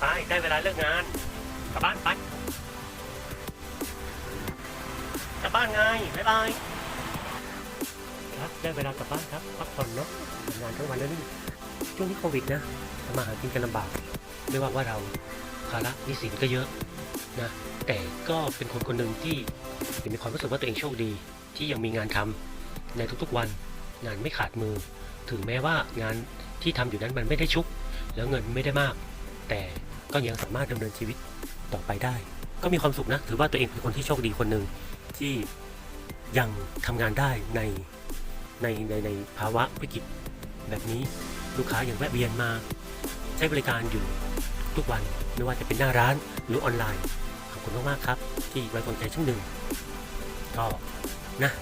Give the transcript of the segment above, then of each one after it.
ไปได้เวลาเลิกงานกลับบ้านไปกลับบ้านไงบ๊ายบายครับได้เวลากลับบ้านครับพักผ่อนเนาะทำงานทั้งวันแล้วนี่ช่วงนี้โควิดนะทำมาหากินกันลำบากไม่ว่าว่าเราภาระหนี้สินก็เยอะนะแต่ก็เป็นคนคนหนึ่งที่มีความรู้สึกว่าตัวเองโชคดี ที่ยังมีงานทำในทุกๆวัน งานไม่ขาดมือ ถึงแม้ว่างานที่ทำอยู่นั้นมันไม่ได้ชุก แล้วเงินไม่ได้มาก แต่ก็ยังสามารถดำเนินชีวิตต่อไปได้ ก็มีความสุขนะ ถือว่าตัวเองเป็นคนที่โชคดีคนหนึ่งที่ยังทำงานได้ในในในในภาวะวิกฤตแบบนี้ลูกค้าอยังแวะเวียนมา ใช้บริการอยู่ทุกวันไม่ว่าจะเป็นหน้าร้านหรือออนไลน์ขอบคุณมากๆครับ ที่ไว้วางใจเช่นหนึ่งก็นะ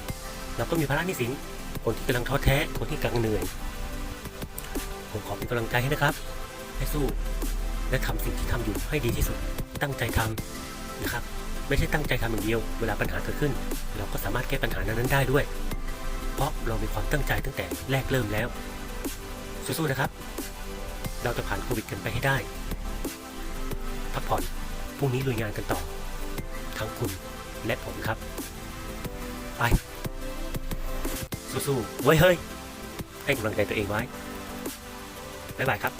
เราก็มีภาระหนี้สินคนที่กำลังท้อแท้คนที่กำลังเหนื่อยผมขอเป็นกำลังใจให้นะครับ ให้สู้ และทำสิ่งที่ทำอยู่ให้ดีที่สุด ตั้งใจทำนะครับ ไม่ใช่ตั้งใจทำอย่างเดียว เวลาปัญหาเกิดขึ้น เราก็สามารถแก้ปัญหานั้นได้ด้วย เพราะเรามีความตั้งใจตั้งแต่แรกเริ่มแล้ว สู้ๆนะครับ เราจะผ่านโควิดกันไปให้ได้ พักผ่อน พรุ่งนี้ลุยงานกันต่อ ทั้งคุณและผมครับ ไป สู้ๆไว้เฮ้ย ให้กำลังใจตัวเองไว้บ๊ายบายครับ